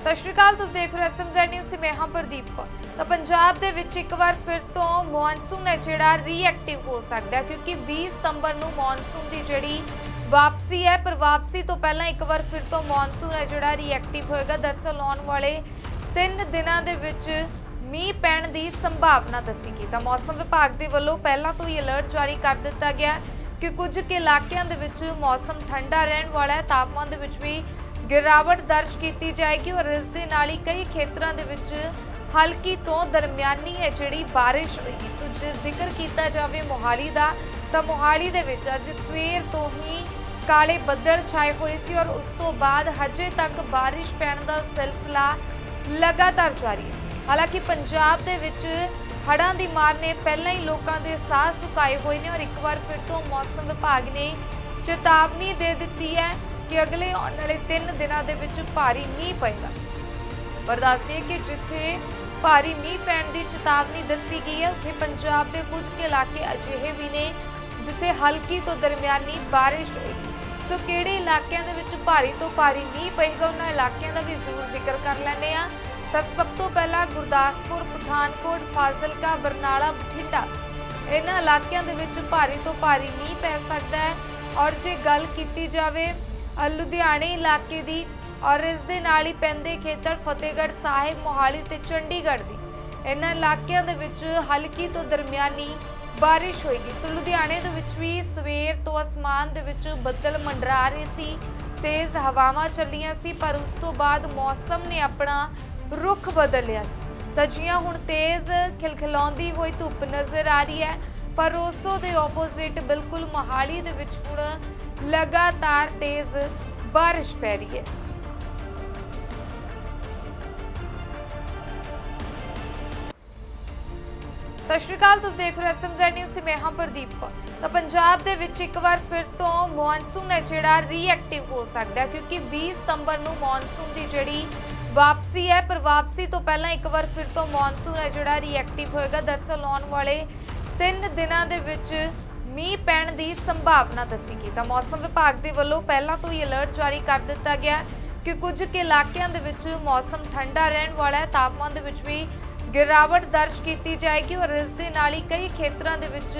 ਸਤਿ ਸ਼੍ਰੀ ਅਕਾਲ, ਤੁਸੀਂ ਦੇਖ ਰਹੇ ਹੋ ਐਸਐਮਜੀ ਨਿਊਜ਼ ਤੇ ਮੈਂ ਹਾਂ ਪ੍ਰਦੀਪ ਕੌਰ। ਤਾਂ ਪੰਜਾਬ ਦੇ ਵਿੱਚ ਇੱਕ ਵਾਰ ਫਿਰ ਤੋਂ ਮੌਨਸੂਨ ਹੈ ਜਿਹੜਾ ਰੀਐਕਟਿਵ ਹੋ ਸਕਦਾ ਹੈ, ਕਿਉਂਕਿ 20 ਸਤੰਬਰ ਨੂੰ ਮੌਨਸੂਨ ਦੀ ਜਿਹੜੀ ਵਾਪਸੀ ਹੈ, ਪਰ ਵਾਪਸੀ ਤੋਂ ਪਹਿਲਾਂ ਇੱਕ ਵਾਰ ਫਿਰ ਤੋਂ ਮੌਨਸੂਨ ਹੈ ਜਿਹੜਾ ਰੀਐਕਟਿਵ ਹੋਏਗਾ। ਦਰਸਲ ਆਉਣ ਵਾਲੇ 3 ਦਿਨਾਂ ਦੇ ਵਿੱਚ ਮੀਂਹ ਪੈਣ ਦੀ ਸੰਭਾਵਨਾ ਦੱਸੀ ਗਈ। ਤਾਂ ਮੌਸਮ ਵਿਭਾਗ ਦੇ ਵੱਲੋਂ ਪਹਿਲਾਂ ਤੋਂ ਹੀ ਅਲਰਟ ਜਾਰੀ ਕਰ ਦਿੱਤਾ ਗਿਆ ਕਿ ਕੁਝ ਕੁ ਇਲਾਕਿਆਂ ਦੇ ਵਿੱਚ ਮੌਸਮ ਠੰਡਾ ਰਹਿਣ ਵਾਲਾ ਹੈ, ਤਾਪਮਾਨ ਦੇ ਵਿੱਚ ਵੀ ਗਿਰਾਵਟ ਦਰਜ ਕੀਤੀ ਜਾਏਗੀ ਔਰ ਇਸ ਦੇ ਨਾਲ ਹੀ ਕਈ ਖੇਤਰਾਂ ਦੇ ਵਿੱਚ ਹਲਕੀ ਤੋਂ ਦਰਮਿਆਨੀ ਹੈ ਜਿਹੜੀ ਬਾਰਿਸ਼ ਹੋਏਗੀ ਸੋ ਜੇ ਜ਼ਿਕਰ ਕੀਤਾ ਜਾਵੇ ਮੋਹਾਲੀ ਦਾ, ਤਾਂ ਮੋਹਾਲੀ ਦੇ ਵਿੱਚ ਅੱਜ ਸਵੇਰ ਤੋਂ ਹੀ ਕਾਲੇ ਬੱਦਲ ਛਾਏ ਹੋਏ ਸੀ ਔਰ ਉਸ ਤੋਂ ਬਾਅਦ ਹਜੇ ਤੱਕ ਬਾਰਿਸ਼ ਪੈਣ ਦਾ ਸਿਲਸਿਲਾ ਲਗਾਤਾਰ ਜਾਰੀ ਹੈ। ਹਾਲਾਂਕਿ ਪੰਜਾਬ ਦੇ ਵਿੱਚ ਹੜ੍ਹਾਂ ਦੀ ਮਾਰ ਨੇ ਪਹਿਲਾਂ ਹੀ ਲੋਕਾਂ ਦੇ ਸਾਹ ਸੁਕਾਏ ਹੋਏ ਨੇ ਔਰ ਇੱਕ ਵਾਰ ਫਿਰ ਤੋਂ ਮੌਸਮ ਵਿਭਾਗ ਨੇ ਚੇਤਾਵਨੀ ਦੇ ਦਿੱਤੀ ਹੈ ਕਿ ਅਗਲੇ ਆਉਣ ਵਾਲੇ 3 ਦਿਨਾਂ ਦੇ ਵਿੱਚ ਭਾਰੀ ਮੀਂਹ ਪਏਗਾ। ਪਰ ਦੱਸਦੇ ਕਿ ਜਿੱਥੇ ਭਾਰੀ ਮੀਂਹ ਪੈਣ ਦੀ ਚੇਤਾਵਨੀ ਦੱਸੀ ਗਈ ਹੈ, ਉੱਥੇ ਪੰਜਾਬ ਦੇ ਕੁਝ ਕੁ ਇਲਾਕੇ ਅਜਿਹੇ ਵੀ ਨੇ ਜਿੱਥੇ ਹਲਕੀ ਤੋਂ ਦਰਮਿਆਨੀ ਬਾਰਿਸ਼ ਹੋਏਗੀ ਸੋ ਕਿਹੜੇ ਇਲਾਕਿਆਂ ਦੇ ਵਿੱਚ ਭਾਰੀ ਤੋਂ ਭਾਰੀ ਮੀਂਹ ਪਏਗਾ, ਉਹਨਾਂ ਇਲਾਕਿਆਂ ਦਾ ਵੀ ਜ਼ਰੂਰ ਜ਼ਿਕਰ ਕਰ ਲੈਂਦੇ ਆ ਤਾਂ ਸਭ ਤੋਂ ਪਹਿਲਾਂ ਗੁਰਦਾਸਪੁਰ, ਪਠਾਨਕੋਟ, ਫਾਜ਼ਿਲਕਾ, ਬਰਨਾਲਾ, ਬਠਿੰਡਾ, ਇਹਨਾਂ ਇਲਾਕਿਆਂ ਦੇ ਵਿੱਚ ਭਾਰੀ ਤੋਂ ਭਾਰੀ ਮੀਂਹ ਪੈ ਸਕਦਾ ਹੈ। ਔਰ ਜੇ ਗੱਲ ਕੀਤੀ ਜਾਵੇ ਲੁਧਿਆਣੇ ਇਲਾਕੇ ਦੀ ਔਰ ਇਸ ਦੇ ਨਾਲ ਹੀ ਪੈਂਦੇ ਖੇਤਰ ਫਤਿਹਗੜ੍ਹ ਸਾਹਿਬ, ਮੋਹਾਲੀ ਤੇ ਚੰਡੀਗੜ੍ਹ ਦੀ। ਇਹਨਾਂ ਇਲਾਕਿਆਂ ਦੇ ਵਿੱਚ ਹਲਕੀ ਤੋਂ ਦਰਮਿਆਨੀ ਬਾਰਿਸ਼ ਹੋਏਗੀ ਸੋ ਲੁਧਿਆਣੇ ਦੇ ਵਿੱਚ ਵੀ ਸਵੇਰ ਤੋਂ ਅਸਮਾਨ ਦੇ ਵਿੱਚ ਬੱਦਲ ਮੰਡਰਾ ਰਹੇ ਸੀ, ਤੇਜ਼ ਹਵਾਵਾਂ ਚੱਲੀਆਂ ਸੀ, ਪਰ ਉਸ ਤੋਂ ਬਾਅਦ ਮੌਸਮ ਨੇ ਆਪਣਾ ਰੁਖ ਬਦਲਿਆ ਸੀ। ਤਾਂ ਜੀਆਂ ਹੁਣ ਤੇਜ਼ ਖਿਲਖਿਲਾਉਂਦੀ ਹੋਈ ਧੁੱਪ ਨਜ਼ਰ ਆ ਰਹੀ ਹੈ, ਪਰ ਉਸ ਦੇ ਆਪੋਜ਼ਿਟ ਬਿਲਕੁਲ ਮੋਹਾਲੀ ਦੇ ਵਿੱਚ ਹੁਣ ਲਗਾਤਾਰ ਤੇਜ਼ ਬਾਰਿਸ਼ ਪੈ ਰਹੀ ਹੈ। ਸਤਿ ਸ਼੍ਰੀ ਅਕਾਲ, ਤੁਸੀਂ ਦੇਖ ਰਹੇ ਹੋ ਐਸਐਮਜੀ ਨਿਊਜ਼ ਤੇ ਮੈਂ ਹਾਂ ਪ੍ਰਦੀਪ ਕੌਰ। ਤਾਂ ਪੰਜਾਬ ਦੇ ਵਿੱਚ ਇੱਕ ਵਾਰ ਫਿਰ ਤੋਂ ਮੌਨਸੂਨ ਹੈ, ਜਿਹੜਾ ਰੀਐਕਟਿਵ ਹੋ ਸਕਦਾ ਕਿਉਂਕਿ 20 ਸਤੰਬਰ ਨੂੰ ਮੌਨਸੂਨ ਦੀ ਜਿਹੜੀ ਵਾਪਸੀ ਹੈ, ਪਰ ਵਾਪਸੀ ਤੋਂ ਪਹਿਲਾਂ ਇੱਕ ਵਾਰ ਫਿਰ ਤੋਂ ਮੌਨਸੂਨ ਹੈ, ਜਿਹੜਾ ਰੀਐਕਟਿਵ ਹੋਏਗਾ। ਦਰਸਲ ਆਉਣ ਵਾਲੇ 3 ਦਿਨਾਂ ਦੇ ਵਿੱਚ ਮੀਂਹ ਪੈਣ ਦੀ ਸੰਭਾਵਨਾ ਦੱਸੀ ਗਈ। ਤਾਂ ਮੌਸਮ ਵਿਭਾਗ ਦੇ ਵੱਲੋਂ ਪਹਿਲਾਂ ਤੋਂ ਹੀ ਅਲਰਟ ਜਾਰੀ ਕਰ ਦਿੱਤਾ ਗਿਆ ਕਿ ਕੁਝ ਇਲਾਕਿਆਂ ਦੇ ਵਿੱਚ ਮੌਸਮ ਠੰਡਾ ਰਹਿਣ ਵਾਲਾ ਹੈ। ਤਾਪਮਾਨ ਦੇ ਵਿੱਚ ਵੀ ਗਿਰਾਵਟ ਦਰਜ ਕੀਤੀ ਜਾਏਗੀ ਔਰ ਇਸ ਦੇ ਨਾਲ ਹੀ ਕਈ ਖੇਤਰਾਂ ਦੇ ਵਿੱਚ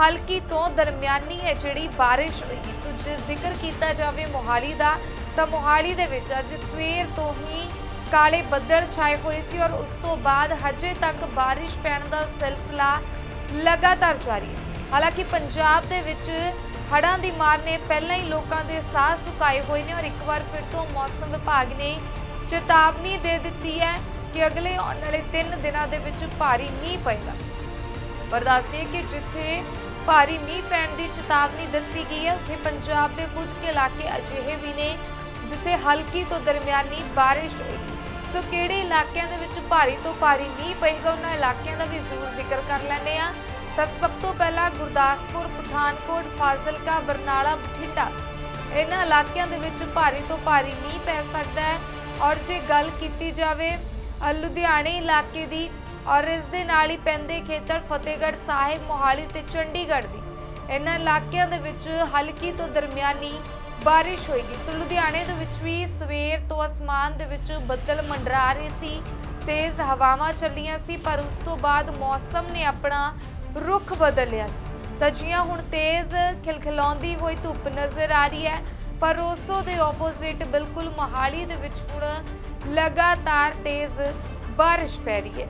ਹਲਕੀ ਤੋਂ ਦਰਮਿਆਨੀ ਹੈ ਜਿਹੜੀ ਬਾਰਿਸ਼ ਹੋਏਗੀ। ਸੋ ਜੇ ਜ਼ਿਕਰ ਕੀਤਾ ਜਾਵੇ ਮੋਹਾਲੀ ਦਾ, ਤਾਂ ਮੋਹਾਲੀ ਦੇ ਵਿੱਚ ਅੱਜ ਸਵੇਰ ਤੋਂ ਹੀ ਕਾਲੇ ਬੱਦਲ ਛਾਏ ਹੋਏ ਸੀ ਔਰ ਉਸ ਤੋਂ ਬਾਅਦ ਹਜੇ ਤੱਕ ਬਾਰਿਸ਼ ਪੈਣ ਦਾ ਸਿਲਸਿਲਾ ਲਗਾਤਾਰ ਜਾਰੀ ਹੈ। ਹਾਲਾਂਕਿ ਪੰਜਾਬ ਦੇ ਵਿੱਚ ਹੜ੍ਹਾਂ ਦੀ ਮਾਰ ਨੇ ਪਹਿਲਾਂ ਹੀ ਲੋਕਾਂ ਦੇ ਸਾਹ ਸੁਕਾਏ ਹੋਏ ਨੇ ਔਰ ਇੱਕ ਵਾਰ ਫਿਰ ਤੋਂ ਮੌਸਮ ਵਿਭਾਗ ਨੇ ਚੇਤਾਵਨੀ ਦੇ ਦਿੱਤੀ ਹੈ ਕਿ ਅਗਲੇ ਆਉਣ ਵਾਲੇ 3 ਦਿਨਾਂ ਦੇ ਵਿੱਚ ਭਾਰੀ ਮੀਂਹ ਪਏਗਾ। ਪਰ ਦੱਸਦੇ ਕਿ ਜਿੱਥੇ ਭਾਰੀ ਮੀਂਹ ਪੈਣ ਦੀ ਚੇਤਾਵਨੀ ਦੱਸੀ ਗਈ ਹੈ, ਉੱਥੇ ਪੰਜਾਬ ਦੇ ਕੁਝ ਕੁ ਇਲਾਕੇ ਅਜਿਹੇ ਵੀ ਨੇ ਜਿੱਥੇ ਹਲਕੀ ਤੋਂ ਦਰਮਿਆਨੀ ਬਾਰਿਸ਼ ਹੋਏਗੀ ਸੋ ਕਿਹੜੇ ਇਲਾਕਿਆਂ ਦੇ ਵਿੱਚ ਭਾਰੀ ਤੋਂ ਭਾਰੀ ਮੀਂਹ ਪਏਗਾ, ਉਹਨਾਂ ਇਲਾਕਿਆਂ ਦਾ ਵੀ ਜ਼ਰੂਰ ਜ਼ਿਕਰ ਕਰ ਲੈਂਦੇ ਆ ਤਾਂ ਸਭ ਤੋਂ ਪਹਿਲਾਂ ਗੁਰਦਾਸਪੁਰ, ਪਠਾਨਕੋਟ, ਫਾਜ਼ਿਲਕਾ, ਬਰਨਾਲਾ, ਬਠਿੰਡਾ। ਇਹਨਾਂ ਇਲਾਕਿਆਂ ਦੇ ਵਿੱਚ ਭਾਰੀ ਤੋਂ ਭਾਰੀ ਮੀਂਹ ਪੈ ਸਕਦਾ ਹੈ ਔਰ ਜੇ ਗੱਲ ਕੀਤੀ ਜਾਵੇ ਲੁਧਿਆਣੇ ਇਲਾਕੇ ਦੀ, ਔਰ ਇਸ ਦੇ ਨਾਲ ਹੀ ਪੈਂਦੇ ਖੇਤਰ ਫਤਿਹਗੜ੍ਹ ਸਾਹਿਬ, ਮੋਹਾਲੀ ਤੇ ਚੰਡੀਗੜ੍ਹ ਦੀ। ਇਹਨਾਂ ਇਲਾਕਿਆਂ ਦੇ ਵਿੱਚ ਹਲਕੀ ਤੋਂ ਦਰਮਿਆਨੀ ਬਾਰਿਸ਼ ਹੋਏਗੀ। ਸੋ ਲੁਧਿਆਣੇ ਦੇ ਵਿੱਚ ਵੀ ਸਵੇਰ ਤੋਂ ਅਸਮਾਨ ਦੇ ਵਿੱਚ ਬੱਦਲ ਮੰਡਰਾ ਰਹੇ ਸੀ, ਤੇਜ਼ ਹਵਾਵਾਂ ਚੱਲੀਆਂ ਸੀ, ਪਰ ਉਸ ਤੋਂ ਬਾਅਦ ਮੌਸਮ ਨੇ ਆਪਣਾ ਰੁਖ ਬਦਲਿਆ ਸੀ। ਤਾਂ ਜੀਆਂ ਹੁਣ ਤੇਜ਼ ਖਿਲਖਿਲਾਉਂਦੀ ਹੋਈ ਧੁੱਪ ਨਜ਼ਰ ਆ ਰਹੀ ਹੈ, ਪਰ ਰੋਸੋ ਦੇ ਆਪੋਜ਼ਿਟ ਬਿਲਕੁਲ ਮੋਹਾਲੀ ਦੇ ਵਿੱਚ ਹੁਣ ਲਗਾਤਾਰ ਤੇਜ਼ ਬਾਰਿਸ਼ ਪੈ ਰਹੀ ਹੈ।